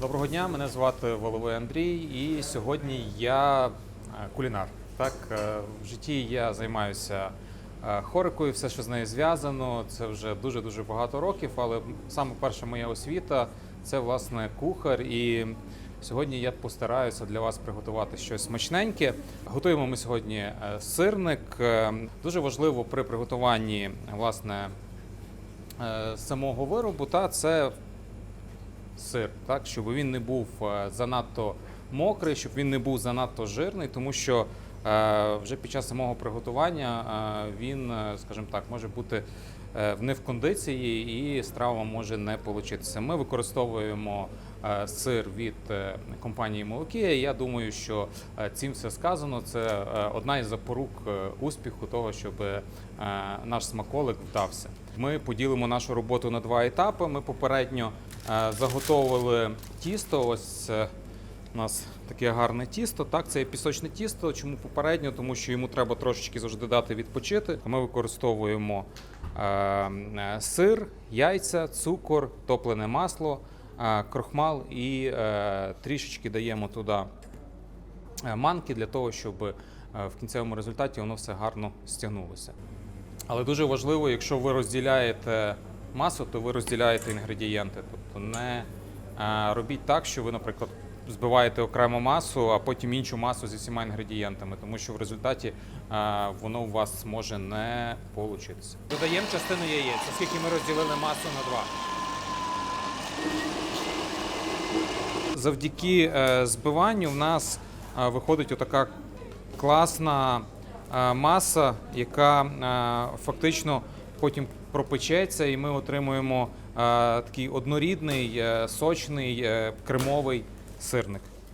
Доброго дня, мене звати Воловий Андрій, і сьогодні я е, кулінар. Так, е, в житті я займаюся е, хорикою, все, що з нею зв'язано. Це вже дуже дуже багато років. Але саме перша моя освіта це власне кухар. І сьогодні я постараюся для вас приготувати щось смачненьке. Готуємо ми сьогодні сирник. Дуже важливо при приготуванні власне самого виробу, та це сир, так, щоб він не був е, занадто мокрий, щоб він не був занадто жирний, тому що е, вже під час самого приготування е, він, скажімо так, може бути не в кондиції і страва може не получитися. Ми використовуємо сир від компанії Молокія. Я думаю, що цим все сказано. Це одна із запорук успіху того, щоб наш смаколик вдався. Ми поділимо нашу роботу на два етапи. Ми попередньо заготовили тісто. Ось е, у нас таке гарне тісто. Так, це є пісочне тісто. Чому попередньо? Тому що йому треба трошечки завжди дати відпочити. Ми використовуємо е, е, сир, яйця, цукор, топлене масло, е, крохмал і е, трішечки даємо туди е, манки для того, щоб е, в кінцевому результаті воно все гарно стягнулося. Але дуже важливо, якщо ви розділяєте масу, то ви розділяєте інгредієнти. Тобто не е, робіть так, що ви, наприклад, збиваєте окрему масу, а потім іншу масу зі всіма інгредієнтами, тому що в результаті е, воно у вас може не вийти. Додаємо частину яєць, оскільки ми розділили масу на два. Завдяки е, збиванню в нас виходить отака класна маса, яка фактично потім пропечеться, і ми отримуємо е, такий однорідний, е, сочний, е, кремовий сирник.